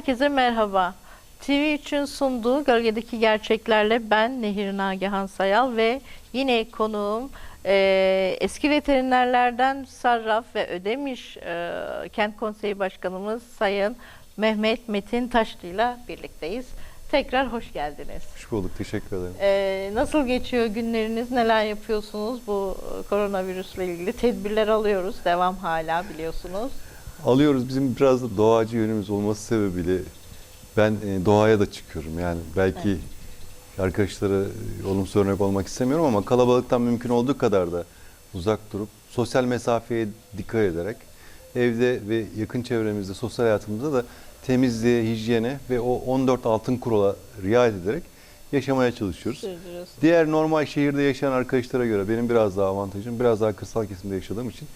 Herkese merhaba. TV3'ün sunduğu Gölgedeki Gerçeklerle ben Nehir Nagihan Sayal ve yine konuğum e, eski veterinerlerden Sarraf ve Ödemiş e, Kent Konseyi Başkanımız Sayın Mehmet Metin Taşlı ile birlikteyiz. Tekrar hoş geldiniz. Hoş bulduk, teşekkür ederim. E, nasıl geçiyor günleriniz? Neler yapıyorsunuz bu e, koronavirüsle ilgili? Tedbirler alıyoruz. Devam hala biliyorsunuz. Alıyoruz bizim biraz da doğacı yönümüz olması sebebiyle ben e, doğaya da çıkıyorum. Yani belki arkadaşlara e, olumsuz örnek olmak istemiyorum ama kalabalıktan mümkün olduğu kadar da uzak durup sosyal mesafeye dikkat ederek evde ve yakın çevremizde, sosyal hayatımızda da temizliğe, hijyene ve o 14 altın kurala riayet ederek yaşamaya çalışıyoruz. Diğer normal şehirde yaşayan arkadaşlara göre benim biraz daha avantajım, biraz daha kırsal kesimde yaşadığım için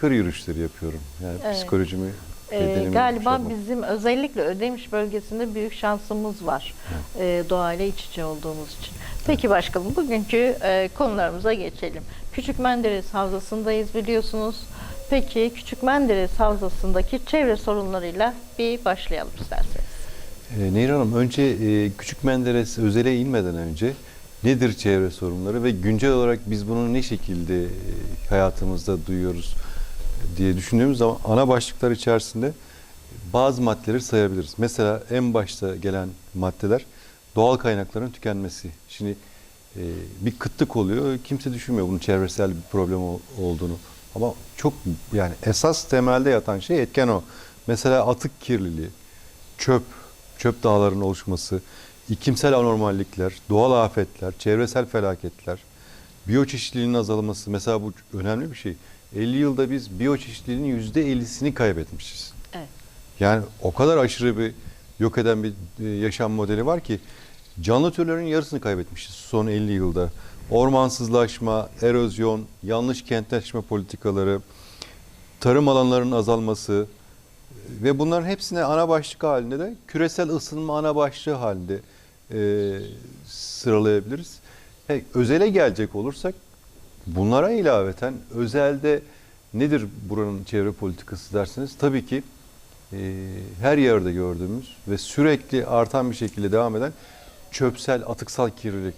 kır yürüyüşleri yapıyorum. Yani Evet. psikolojimi, Ee, galiba yumuşatmak. bizim özellikle Ödemiş bölgesinde büyük şansımız var ee, doğayla iç içe olduğumuz için. Peki başkanım bugünkü e, konularımıza geçelim. Küçük Menderes Havzası'ndayız biliyorsunuz. Peki Küçük Menderes Havzası'ndaki çevre sorunlarıyla bir başlayalım isterseniz. Ee, Nehir Hanım önce e, Küçük Menderes özele inmeden önce nedir çevre sorunları ve güncel olarak biz bunu ne şekilde e, hayatımızda duyuyoruz diye düşündüğümüz zaman ana başlıklar içerisinde bazı maddeleri sayabiliriz. Mesela en başta gelen maddeler doğal kaynakların tükenmesi. Şimdi e, bir kıtlık oluyor. Kimse düşünmüyor bunun çevresel bir problem ol- olduğunu. Ama çok yani esas temelde yatan şey etken o. Mesela atık kirliliği, çöp, çöp dağlarının oluşması, iklimsel anormallikler, doğal afetler, çevresel felaketler, biyoçeşitliliğin azalması. Mesela bu önemli bir şey. 50 yılda biz biyoçeşitliliğin %50'sini kaybetmişiz. Evet. Yani o kadar aşırı bir yok eden bir e, yaşam modeli var ki canlı türlerin yarısını kaybetmişiz son 50 yılda. Ormansızlaşma, erozyon, yanlış kentleşme politikaları, tarım alanlarının azalması e, ve bunların hepsine ana başlık halinde de küresel ısınma ana başlığı halinde e, sıralayabiliriz. He, özele gelecek olursak bunlara ilaveten özelde nedir buranın çevre politikası derseniz tabii ki e, her yerde gördüğümüz ve sürekli artan bir şekilde devam eden çöpsel, atıksal kirlilik.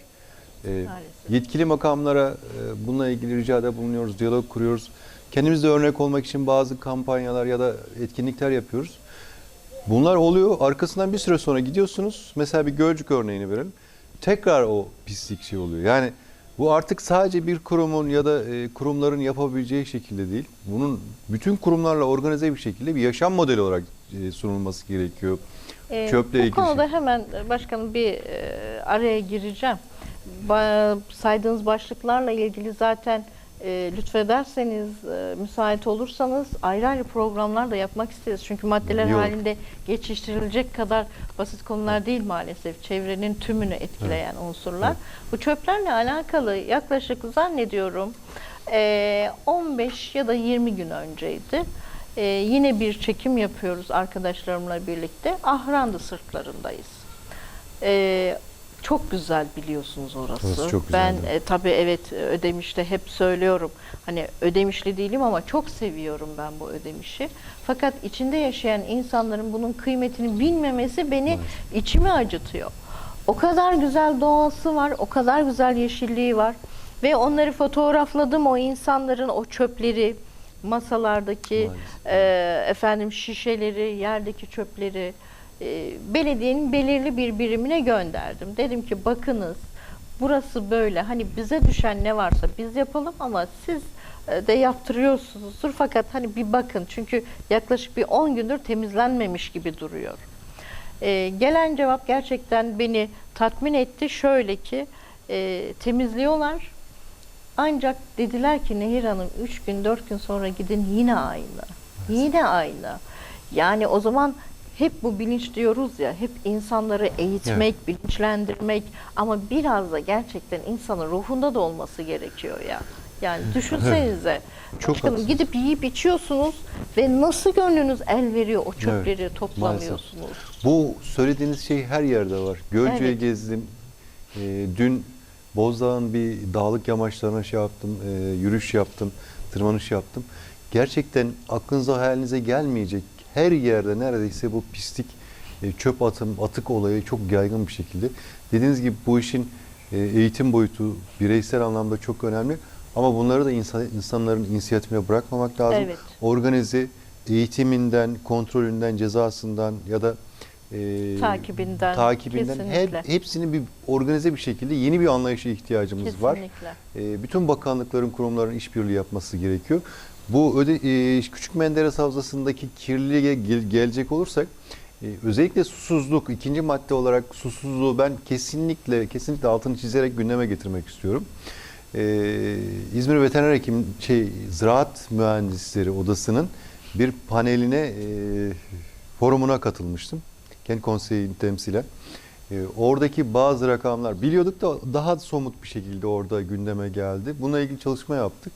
E, yetkili makamlara e, bununla ilgili ricada bulunuyoruz, diyalog kuruyoruz. Kendimiz de örnek olmak için bazı kampanyalar ya da etkinlikler yapıyoruz. Bunlar oluyor. Arkasından bir süre sonra gidiyorsunuz. Mesela bir Gölcük örneğini verelim. Tekrar o pislik şey oluyor. Yani bu artık sadece bir kurumun ya da e, kurumların yapabileceği şekilde değil. Bunun bütün kurumlarla organize bir şekilde bir yaşam modeli olarak e, sunulması gerekiyor. Ee, Çöple bu ilgili konuda şey. hemen e, başkanım bir e, araya gireceğim. Ba- saydığınız başlıklarla ilgili zaten e, lütfederseniz, e, müsait olursanız ayrı ayrı programlar da yapmak isteriz. Çünkü maddeler olur. halinde geçiştirilecek kadar basit konular değil maalesef. Çevrenin tümünü etkileyen unsurlar. Evet. Bu çöplerle alakalı yaklaşık zannediyorum e, 15 ya da 20 gün önceydi. E, yine bir çekim yapıyoruz arkadaşlarımla birlikte. Ahrandı sırtlarındayız. E, çok güzel biliyorsunuz orası. Orası çok ben e, tabii evet Ödemiş'te hep söylüyorum. Hani Ödemişli değilim ama çok seviyorum ben bu Ödemiş'i. Fakat içinde yaşayan insanların bunun kıymetini bilmemesi beni içimi acıtıyor. O kadar güzel doğası var, o kadar güzel yeşilliği var ve onları fotoğrafladım o insanların o çöpleri, masalardaki Maalesef. e, efendim şişeleri, yerdeki çöpleri e, belediyenin belirli bir birimine gönderdim. Dedim ki bakınız burası böyle hani bize düşen ne varsa biz yapalım ama siz e, de yaptırıyorsunuzdur fakat hani bir bakın çünkü yaklaşık bir 10 gündür temizlenmemiş gibi duruyor. E, gelen cevap gerçekten beni tatmin etti. Şöyle ki e, temizliyorlar ancak dediler ki Nehir Hanım 3 gün 4 gün sonra gidin yine aynı. Yine aynı. Yani o zaman hep bu bilinç diyoruz ya hep insanları eğitmek, bilinçlendirmek ama biraz da gerçekten insanın ruhunda da olması gerekiyor ya. Yani düşünsenize. Çok haklısınız. gidip yiyip içiyorsunuz ve nasıl gönlünüz el veriyor o çöpleri toplamıyorsunuz. Bu söylediğiniz şey her yerde var. Gölcük'e Evet. gezdim. Ee, dün Bozdağ'ın bir dağlık yamaçlarına şey yaptım, e, yürüyüş yaptım, tırmanış yaptım. Gerçekten aklınıza hayalinize gelmeyecek her yerde neredeyse bu pislik e, çöp atım, atık olayı çok yaygın bir şekilde. Dediğiniz gibi bu işin e, eğitim boyutu bireysel anlamda çok önemli. Ama bunları da insan, insanların inisiyatifine bırakmamak lazım. Evet. Organize eğitiminden, kontrolünden, cezasından ya da e, Takibinden, takibinden kesinlikle. her, hepsini bir organize bir şekilde yeni bir anlayışa ihtiyacımız var. Kesinlikle. E, bütün bakanlıkların, kurumların işbirliği yapması gerekiyor. Bu öde, e, Küçük Menderes Havzası'ndaki kirliliğe gel- gelecek olursak e, özellikle susuzluk ikinci madde olarak susuzluğu ben kesinlikle kesinlikle altını çizerek gündeme getirmek istiyorum. E, İzmir Veteriner Hekim şey Ziraat Mühendisleri Odası'nın bir paneline e, forumuna katılmıştım. Kent Konseyi'nin temsilen. E, oradaki bazı rakamlar biliyorduk da daha somut bir şekilde orada gündeme geldi. Bununla ilgili çalışma yaptık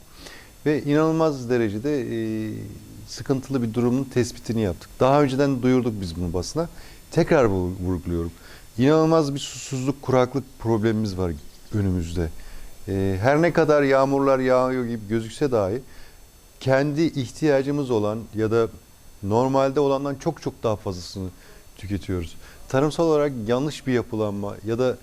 ve inanılmaz derecede e, sıkıntılı bir durumun tespitini yaptık. Daha önceden duyurduk biz bunu basına. Tekrar vurguluyorum. İnanılmaz bir susuzluk, kuraklık problemimiz var önümüzde. E, her ne kadar yağmurlar yağıyor gibi gözükse dahi kendi ihtiyacımız olan ya da normalde olandan çok çok daha fazlasını tüketiyoruz. Tarımsal olarak yanlış bir yapılanma ya da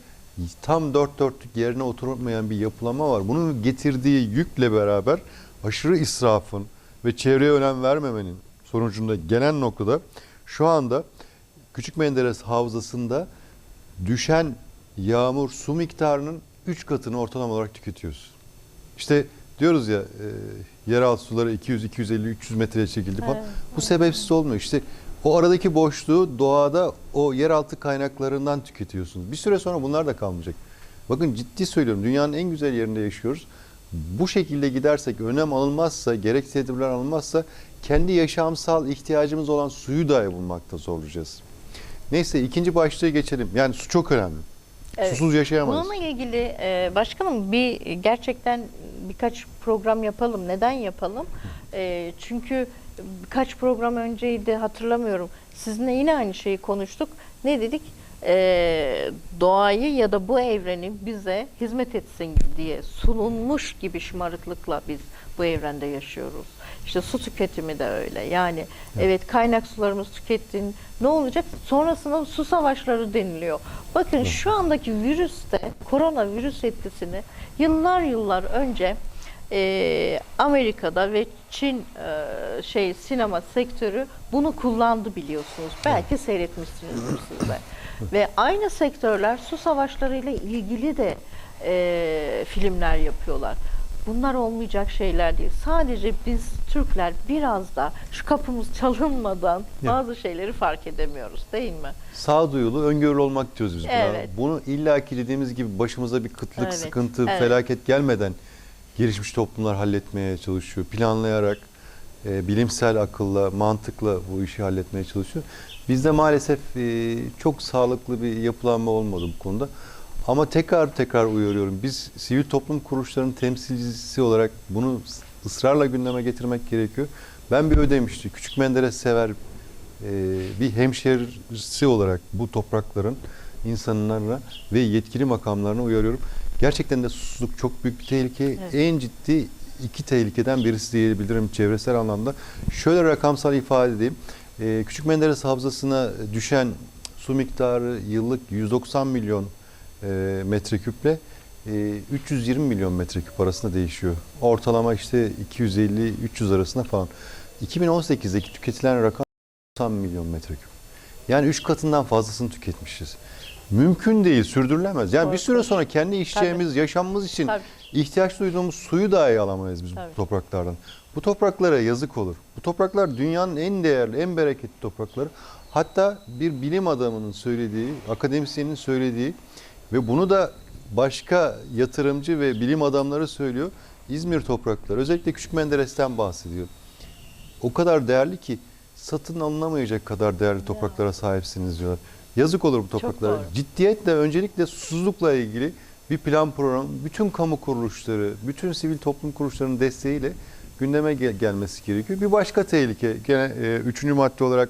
tam dört dörtlük yerine oturmayan bir yapılanma var. Bunun getirdiği yükle beraber aşırı israfın ve çevreye önem vermemenin sonucunda gelen noktada şu anda Küçük Menderes Havzası'nda düşen yağmur su miktarının 3 katını ortalama olarak tüketiyoruz. İşte diyoruz ya e, yeraltı suları 200, 250, 300 metreye çekildi falan. Evet, Bu sebepsiz olmuyor. İşte o aradaki boşluğu doğada o yeraltı kaynaklarından tüketiyorsunuz. Bir süre sonra bunlar da kalmayacak. Bakın ciddi söylüyorum dünyanın en güzel yerinde yaşıyoruz. Bu şekilde gidersek önem alınmazsa, gerek tedbirler alınmazsa kendi yaşamsal ihtiyacımız olan suyu dahi bulmakta zorlayacağız. Neyse ikinci başlığa geçelim. Yani su çok önemli. Evet. Susuz yaşayamayız. Bununla ilgili e, başkanım bir gerçekten birkaç program yapalım. Neden yapalım? E, çünkü birkaç program önceydi hatırlamıyorum. Sizinle yine aynı şeyi konuştuk. Ne dedik? E, doğayı ya da bu evreni bize hizmet etsin diye sunulmuş gibi şımarıklıkla biz bu evrende yaşıyoruz. İşte su tüketimi de öyle. Yani evet, kaynak sularımız tükettin. Ne olacak? Sonrasında su savaşları deniliyor. Bakın şu andaki virüste koronavirüs etkisini yıllar yıllar önce e, Amerika'da ve Çin e, şey sinema sektörü bunu kullandı biliyorsunuz. Belki seyretmişsinizdir siz de. Ve aynı sektörler su savaşlarıyla ilgili de e, filmler yapıyorlar. Bunlar olmayacak şeyler değil. Sadece biz Türkler biraz da şu kapımız çalınmadan Ya. bazı şeyleri fark edemiyoruz değil mi? Sağduyulu, öngörülü olmak diyoruz biz buna. Evet. Bunu illaki dediğimiz gibi başımıza bir kıtlık, Evet, sıkıntı, evet. felaket gelmeden gelişmiş toplumlar halletmeye çalışıyor. Planlayarak, e, bilimsel akılla, mantıkla bu işi halletmeye çalışıyor. Bizde maalesef e, çok sağlıklı bir yapılanma olmadı bu konuda. Ama tekrar tekrar uyarıyorum. Biz sivil toplum kuruluşlarının temsilcisi olarak bunu ısrarla gündeme getirmek gerekiyor. Ben bir ödemişti. Küçük Menderes sever e, bir hemşerisi olarak bu toprakların insanlarına ve yetkili makamlarına uyarıyorum. Gerçekten de susuzluk çok büyük bir tehlike. Evet. En ciddi iki tehlikeden birisi diyebilirim çevresel anlamda. Şöyle rakamsal ifade edeyim. E, Küçük Menderes Havzası'na düşen su miktarı yıllık 190 milyon e, metreküple e, 320 milyon metreküp arasında değişiyor. Ortalama işte 250-300 arasında falan. 2018'deki tüketilen rakam 90 milyon metreküp. Yani 3 katından fazlasını tüketmişiz. Mümkün değil, sürdürülemez. Yani Doğru bir süre sonra kendi içeceğimiz, yaşamımız için Tabii. ihtiyaç duyduğumuz suyu dahi alamayız biz bu Tabii. topraklardan. Bu topraklara yazık olur. Bu topraklar dünyanın en değerli, en bereketli toprakları. Hatta bir bilim adamının söylediği, akademisyenin söylediği ve bunu da başka yatırımcı ve bilim adamları söylüyor. İzmir toprakları, özellikle Küçük Menderes'ten bahsediyor. O kadar değerli ki satın alınamayacak kadar değerli topraklara sahipsiniz diyorlar. Yazık olur bu topraklara. Ciddiyetle öncelikle susuzlukla ilgili bir plan program, bütün kamu kuruluşları, bütün sivil toplum kuruluşlarının desteğiyle gündeme gel- gelmesi gerekiyor. Bir başka tehlike, gene e, üçüncü madde olarak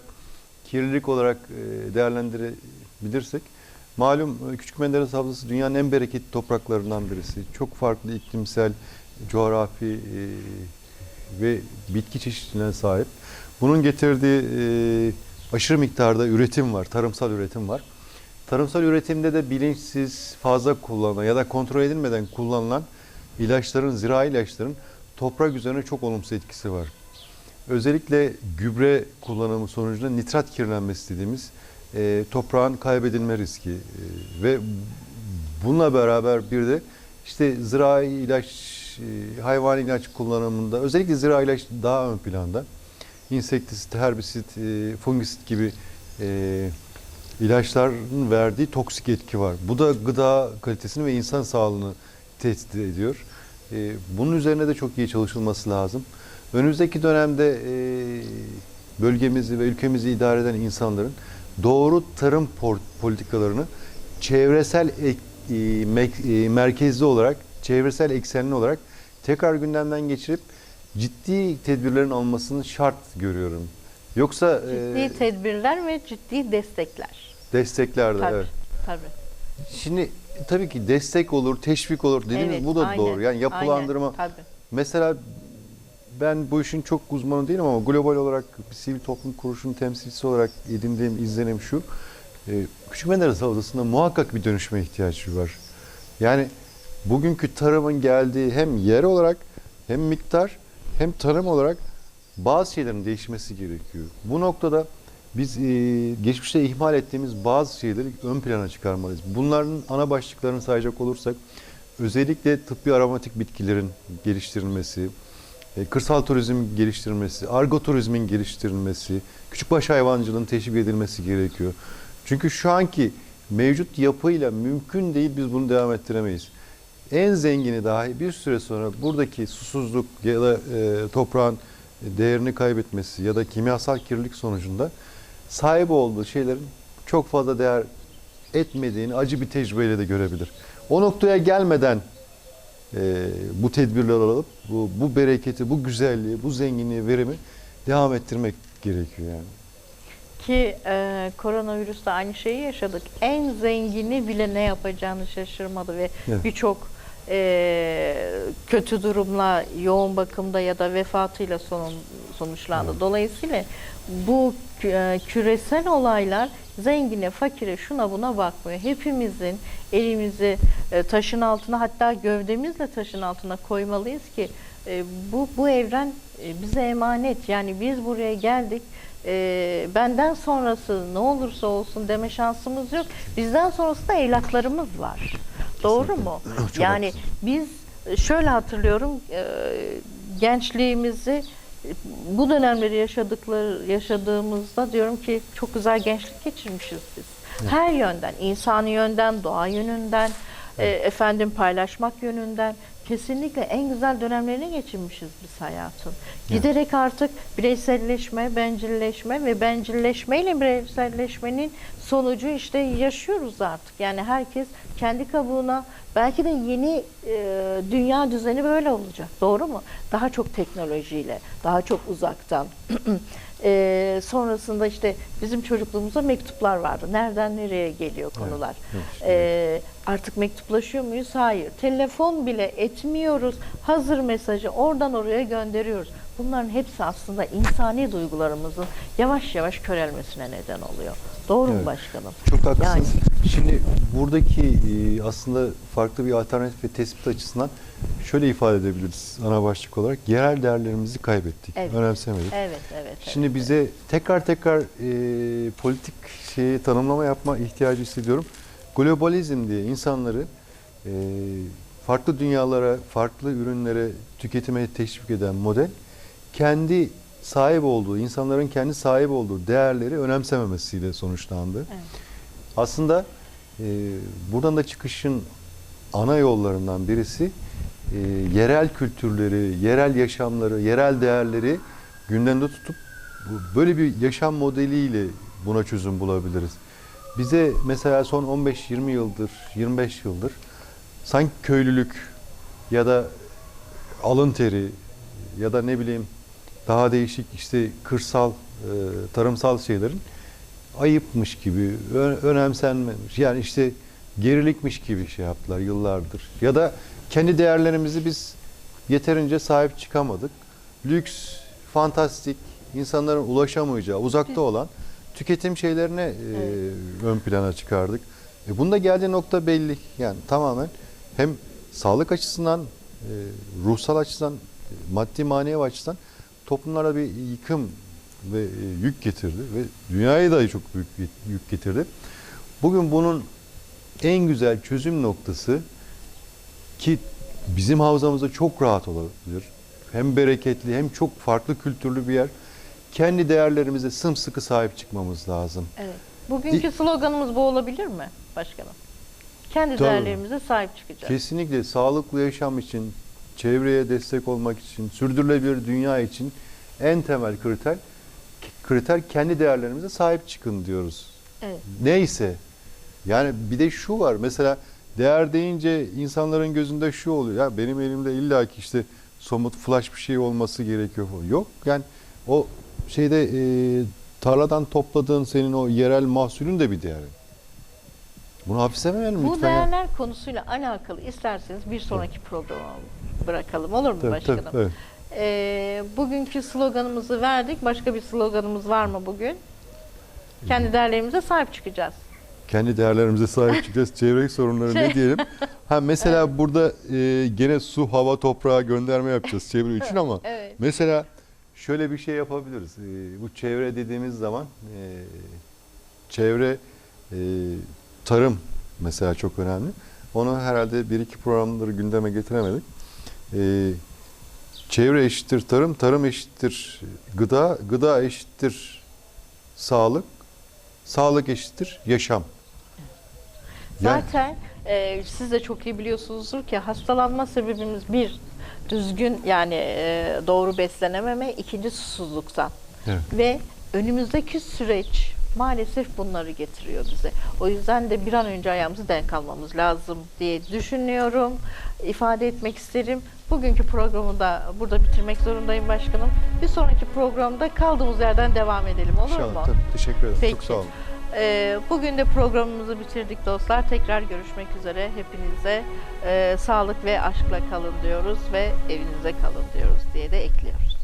kirlilik olarak e, değerlendirebilirsek, malum e, Küçük Menderes Havzası dünyanın en bereketli topraklarından birisi. Çok farklı iklimsel, coğrafi e, ve bitki çeşitliliğine sahip. Bunun getirdiği e, aşırı miktarda üretim var, tarımsal üretim var. Tarımsal üretimde de bilinçsiz, fazla kullanılan ya da kontrol edilmeden kullanılan ilaçların, zirai ilaçların toprak üzerine çok olumsuz etkisi var. Özellikle gübre kullanımı sonucunda nitrat kirlenmesi dediğimiz e, toprağın kaybedilme riski e, ve bununla beraber bir de işte zirai ilaç, e, hayvani ilaç kullanımında özellikle zirai ilaç daha ön planda. İnsektisit, herbisit, e, fungisit gibi e, ilaçların verdiği toksik etki var. Bu da gıda kalitesini ve insan sağlığını tehdit ediyor. E, bunun üzerine de çok iyi çalışılması lazım. Önümüzdeki dönemde e, bölgemizi ve ülkemizi idare eden insanların doğru tarım politikalarını çevresel ek- e, e, merkezli olarak, çevresel eksenli olarak tekrar gündemden geçirip ciddi tedbirlerin almasını şart görüyorum. Yoksa Ciddi e, tedbirler ve ciddi destekler. desteklerde Tabii. evet. Tabii. Şimdi tabii ki destek olur, teşvik olur dediğiniz Evet, bu da aynen, doğru. Yani yapılandırma. aynen, tabii. Mesela ben bu işin çok uzmanı değilim ama global olarak bir sivil toplum kuruluşunun temsilcisi olarak edindiğim izlenim şu. E, Küçük Menderes Havzası'nda muhakkak bir dönüşme ihtiyacı var. Yani bugünkü tarımın geldiği hem yer olarak hem miktar hem tarım olarak bazı şeylerin değişmesi gerekiyor. Bu noktada biz e, geçmişte ihmal ettiğimiz bazı şeyleri ön plana çıkarmalıyız. Bunların ana başlıklarını sayacak olursak özellikle tıbbi aromatik bitkilerin geliştirilmesi, e, kırsal turizm geliştirilmesi, argo turizmin geliştirilmesi, küçükbaş hayvancılığın teşvik edilmesi gerekiyor. Çünkü şu anki mevcut yapıyla mümkün değil biz bunu devam ettiremeyiz. En zengini dahi bir süre sonra buradaki susuzluk ya da e, toprağın değerini kaybetmesi ya da kimyasal kirlilik sonucunda sahip olduğu şeylerin çok fazla değer etmediğini acı bir tecrübeyle de görebilir. O noktaya gelmeden e, bu tedbirler alıp bu, bu bereketi, bu güzelliği, bu zenginliği, verimi devam ettirmek gerekiyor yani. Ki e, koronavirüste aynı şeyi yaşadık. En zengini bile ne yapacağını şaşırmadı ve Evet. birçok e, kötü durumla yoğun bakımda ya da vefatıyla sonun, sonuçlandı. Evet. Dolayısıyla bu e, küresel olaylar zengine, fakire, şuna buna bakmıyor. Hepimizin elimizi e, taşın altına hatta gövdemizle taşın altına koymalıyız ki e, bu bu evren e, bize emanet. Yani biz buraya geldik. E, benden sonrası ne olursa olsun deme şansımız yok. Bizden sonrası da evlatlarımız var. Doğru mu? Çok yani haklısın. biz e, şöyle hatırlıyorum e, gençliğimizi e, bu dönemleri yaşadıkları yaşadığımızda diyorum ki çok güzel gençlik geçirmişiz biz. Her yönden, insani yönden, doğa yönünden, e, efendim paylaşmak yönünden kesinlikle en güzel dönemlerini geçirmişiz biz hayatın. Giderek artık bireyselleşme, bencilleşme ve bencilleşmeyle bireyselleşmenin sonucu işte yaşıyoruz artık. Yani herkes kendi kabuğuna belki de yeni e, dünya düzeni böyle olacak. Doğru mu? Daha çok teknolojiyle, daha çok uzaktan. E, sonrasında işte bizim çocukluğumuzda mektuplar vardı. Nereden nereye geliyor konular. evet, işte. E, artık mektuplaşıyor muyuz? Hayır. Telefon bile etmiyoruz. Hazır mesajı oradan oraya gönderiyoruz. Bunların hepsi aslında insani duygularımızın yavaş yavaş körelmesine neden oluyor. Doğru mu Evet. başkanım? Çok haklısınız. Yani- Şimdi buradaki e, aslında farklı bir alternatif ve tespit açısından şöyle ifade edebiliriz ana başlık olarak. Yerel değerlerimizi kaybettik, Evet. önemsemedik. Evet, evet. evet. Şimdi bize tekrar tekrar e, politik şeyi tanımlama yapma ihtiyacı hissediyorum. Globalizm diye insanları e, farklı dünyalara, farklı ürünlere tüketime teşvik eden model kendi sahip olduğu, insanların kendi sahip olduğu değerleri önemsememesiyle sonuçlandı. Evet. Aslında e, buradan da çıkışın ana yollarından birisi e, yerel kültürleri, yerel yaşamları, yerel değerleri gündemde tutup böyle bir yaşam modeliyle buna çözüm bulabiliriz. Bize mesela son 15-20 yıldır, 25 yıldır sanki köylülük ya da alın teri ya da ne bileyim daha değişik işte kırsal, e, tarımsal şeylerin ayıpmış gibi, ö- önemsenmemiş. Yani işte gerilikmiş gibi şey yaptılar yıllardır. Ya da kendi değerlerimizi biz yeterince sahip çıkamadık. Lüks, fantastik, insanların ulaşamayacağı, uzakta olan tüketim şeylerine e, ön plana çıkardık. E, bunda geldiği nokta belli. Yani tamamen hem sağlık açısından, e, ruhsal açıdan, e, maddi manevi açıdan toplumlara bir yıkım ve e, yük getirdi ve dünyaya da çok büyük bir yük getirdi. Bugün bunun en güzel çözüm noktası ki bizim havzamızda çok rahat olabilir. Hem bereketli hem çok farklı kültürlü bir yer. Kendi değerlerimize sımsıkı sahip çıkmamız lazım. Evet. Bugünkü sloganımız bu olabilir mi başkanım? Kendi Tabii. değerlerimize sahip çıkacağız. Kesinlikle sağlıklı yaşam için, çevreye destek olmak için, sürdürülebilir dünya için en temel kriter kriter kendi değerlerimize sahip çıkın diyoruz. Evet. Neyse. Yani bir de şu var. Mesela değer deyince insanların gözünde şu oluyor. Ya benim elimde illaki işte somut flash bir şey olması gerekiyor. Yok. Yani o şeyde e, tarladan topladığın senin o yerel mahsulün de bir değeri. Bunu hafizemeyelim Bu lütfen. ya. değerler konusuyla alakalı isterseniz bir sonraki programa bırakalım olur mu Tabii, başkanım? tabii, evet. Ee, bugünkü sloganımızı verdik. Başka bir sloganımız var mı bugün? Kendi değerlerimize sahip çıkacağız. Kendi değerlerimize sahip çıkacağız. Çevre sorunları ne Şey- diyelim? Ha mesela burada e, gene su, hava, toprağa gönderme yapacağız çevre için ama Evet. mesela şöyle bir şey yapabiliriz. E, bu çevre dediğimiz zaman e, çevre e, tarım mesela çok önemli. Onu herhalde bir iki programları gündeme getiremedik. E, çevre eşittir tarım, tarım eşittir gıda, gıda eşittir sağlık, sağlık eşittir yaşam. Zaten e, siz de çok iyi biliyorsunuzdur ki hastalanma sebebimiz bir düzgün yani e, doğru beslenememe, ikinci susuzluktan. Evet. Ve önümüzdeki süreç maalesef bunları getiriyor bize. O yüzden de bir an önce ayağımızı denk almamız lazım diye düşünüyorum. ifade etmek isterim. Bugünkü programı da burada bitirmek zorundayım başkanım. Bir sonraki programda kaldığımız yerden devam edelim olur mu? İnşallah. Teşekkür ederim. Peki. Çok sağ olun. Ee, bugün de programımızı bitirdik dostlar. Tekrar görüşmek üzere. Hepinize e, sağlık ve aşkla kalın diyoruz ve evinize kalın diyoruz diye de ekliyoruz.